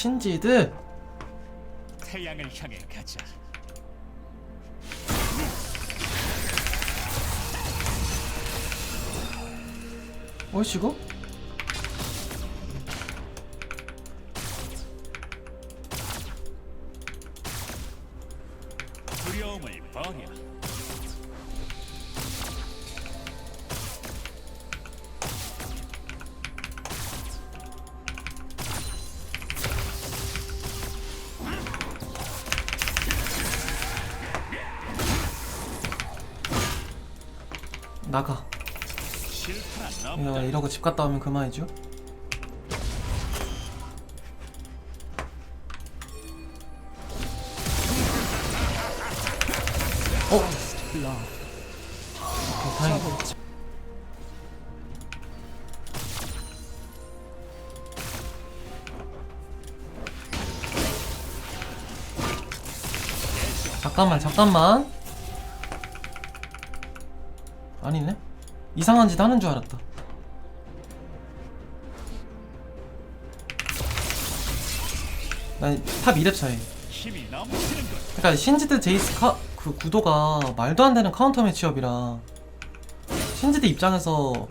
신지드 태양을 향해 가자. 어이씨고? 나가 야. 이러고 집 갔다 오면 그만이죠 어? 오케이 다행이다 잠깐만 잠깐만 이상한 짓 하는 줄 알았다 난탑 2렙 차이. 그러니까 신지드 제이스 카, 그 구도가 말도 안 되는 카운터 매치업이라 신지드 입장에서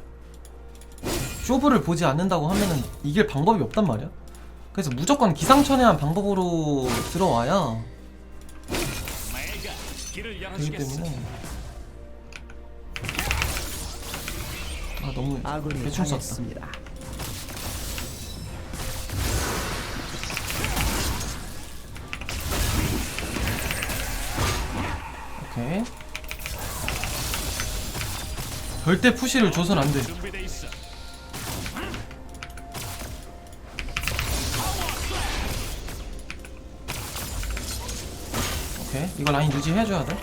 쇼부를 보지 않는다고 하면은 이길 방법이 없단 말이야. 그래서 무조건 기상천외한 방법으로 들어와야 되기. 때문에 아 너무 아군이 대충 썼다. 당했습니다. 오케이. 절대 푸시를 줘선 안 돼. 준비돼 있어. 오케이. 이거 라인 유지해줘야 돼.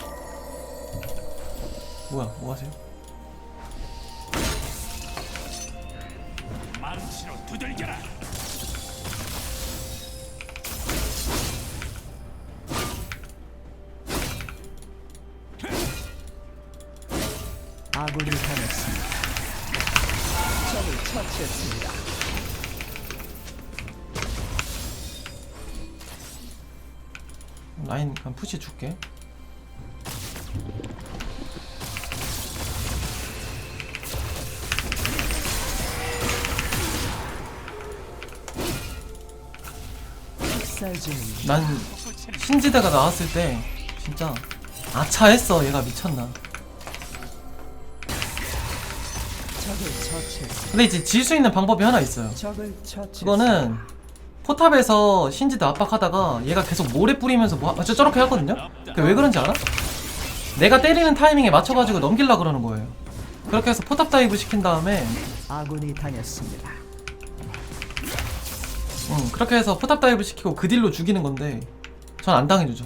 뭐야, 뭐 하세요? 두들겨라. 아군이 당했습니다. 적을 처치했습니다. 라인 그냥 푸시 줄게. 난 신지대가 나왔을 때 진짜 아차했어. 얘가 미쳤나. 근데 이제 질 수 있는 방법이 하나 있어요. 그거는 포탑에서 신지드 압박하다가 얘가 계속 모래 뿌리면서 뭐, 하- 저 저렇게 하거든요? 왜 그런지 알아? 내가 때리는 타이밍에 맞춰가지고 넘기려 그러는 거예요. 그렇게 해서 포탑 다이브 시킨 다음에, 아군이 당했습니다. 응, 그렇게 해서 포탑 다이브 시키고 그 딜로 죽이는 건데, 전 안 당해주죠.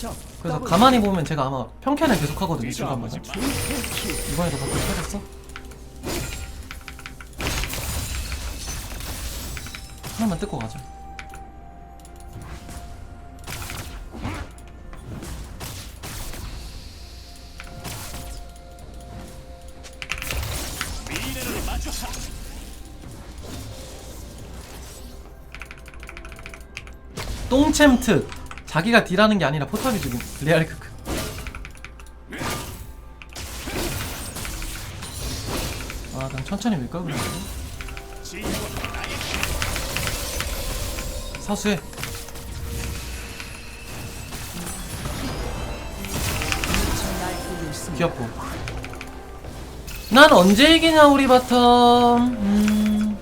적 그래서 가만히 보면 제가 아마 평캔을 계속 하거든요, 중간마다. 이번에도 가끔 터졌어? 하나만 뜯고 가자. 똥챔트. 자기가 딜하는 게 아니라 포탑이 죽인 레알 크크. 아난 천천히 밀까 나의 사수해. 귀엽고. 난 언제 이기냐 우리 바텀. 음?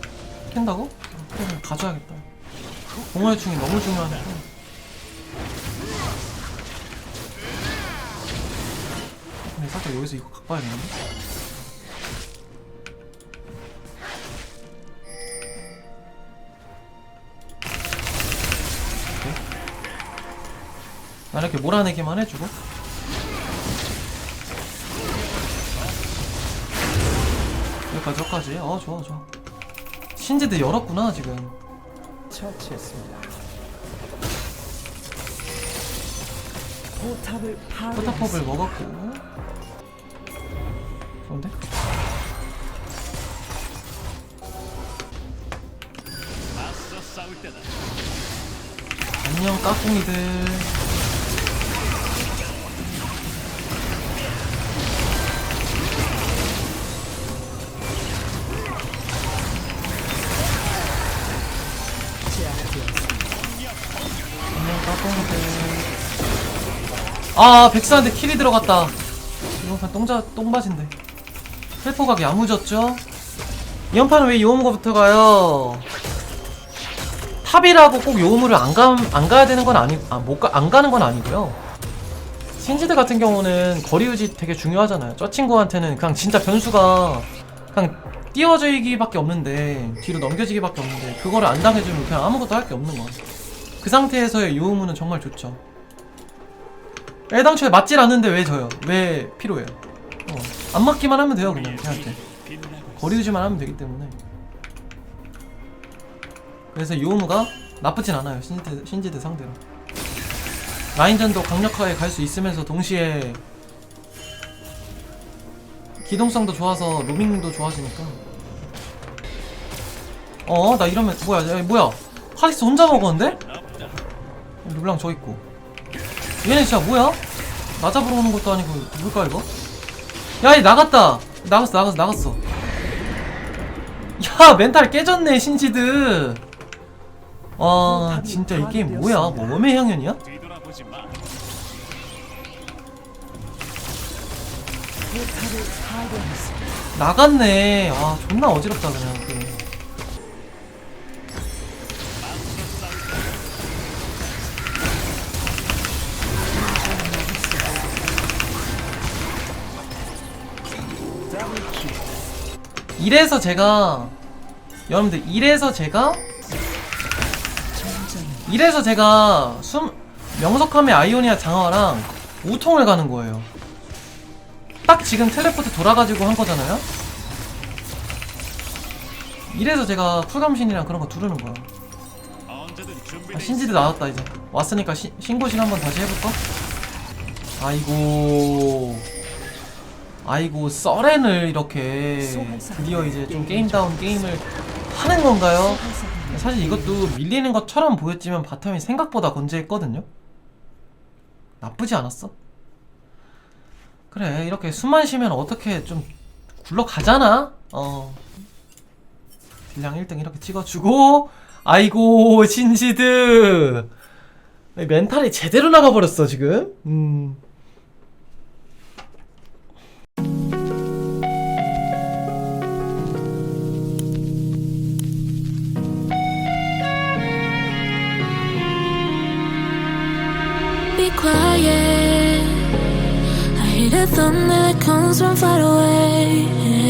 그래 그럼 가져야겠다 공허의 충이 너무 중요하니까 근데 살짝 여기서 이거 갖고 와야겠는데? 나 이렇게 몰아내기만 해주고. 여기까지 여기까지. 어 좋아 좋아. 신지드 열었구나 지금 처치했습니다. 포탑을 포탑법을 파괴했습니다. 먹었고 좋은데? 안녕 까꿍이들 아 백사한테 킬이 들어갔다 이번 판 똥자 똥바진데 헬포각이 야무졌죠? 이번 판은 왜 요음거부터 가요? 탑이라고 꼭 요음을 안, 가, 안 가야 되는 건 아니, 아, 못 가, 안 가는 건 아니고요. 신지드 같은 경우는 거리 유지 되게 중요하잖아요. 저 친구한테는 그냥 진짜 변수가 그냥 띄워지기밖에 없는데, 뒤로 넘겨지기밖에 없는데, 그거를 안 당해주면 그냥 아무것도 할 게 없는 거야. 그 상태에서의 요음은 정말 좋죠. 애당초에 맞질 않는데 왜 져요? 왜 필요해요? 어, 안 맞기만 하면 돼요, 그냥 걔한테. 빛나고 거리 유지만 하면 되기 때문에 그래서 요무가 나쁘진 않아요 신지드, 신지드 상대로 라인전도 강력하게 갈 수 있으면서 동시에 기동성도 좋아서 로밍도 좋아지니까 어 나 이러면 뭐야 야, 뭐야 카리스 혼자 먹었는데? 르블랑 저 있고 얘네 진짜 뭐야? 나 잡으러 오는 것도 아니고 뭘까 이거? 야얘 나갔다 나갔어 나갔어 나갔어 야 멘탈 깨졌네 신지드 와 진짜 이 게임 뭐야 뭐 웜의 향연이야? 나갔네 아 존나 어지럽다 그냥 이래서 제가 여러분들 이래서 제가 이래서 제가 숨 명석함의 아이오니아 장화랑 우통을 가는 거예요. 딱 지금 텔레포트 돌아가지고 한 거잖아요. 이래서 제가 풀감신이랑 그런 거 두르는 거야. 아, 신지드 나왔다 이제 왔으니까 시, 신고식 한번 다시 해볼까? 아이고 아이고 써렌을 이렇게 드디어 이제 좀 게임다운 게임을 하는 건가요? 사실 이것도 밀리는 것처럼 보였지만 바텀이 생각보다 건재했거든요. 나쁘지 않았어. 그래 이렇게 숨만 쉬면 어떻게 좀 굴러가잖아. 어. 딜량 1등 이렇게 찍어주고 아이고 신지드 멘탈이 제대로 나가버렸어 지금. 음. quiet. I hear the thunder that comes from far away.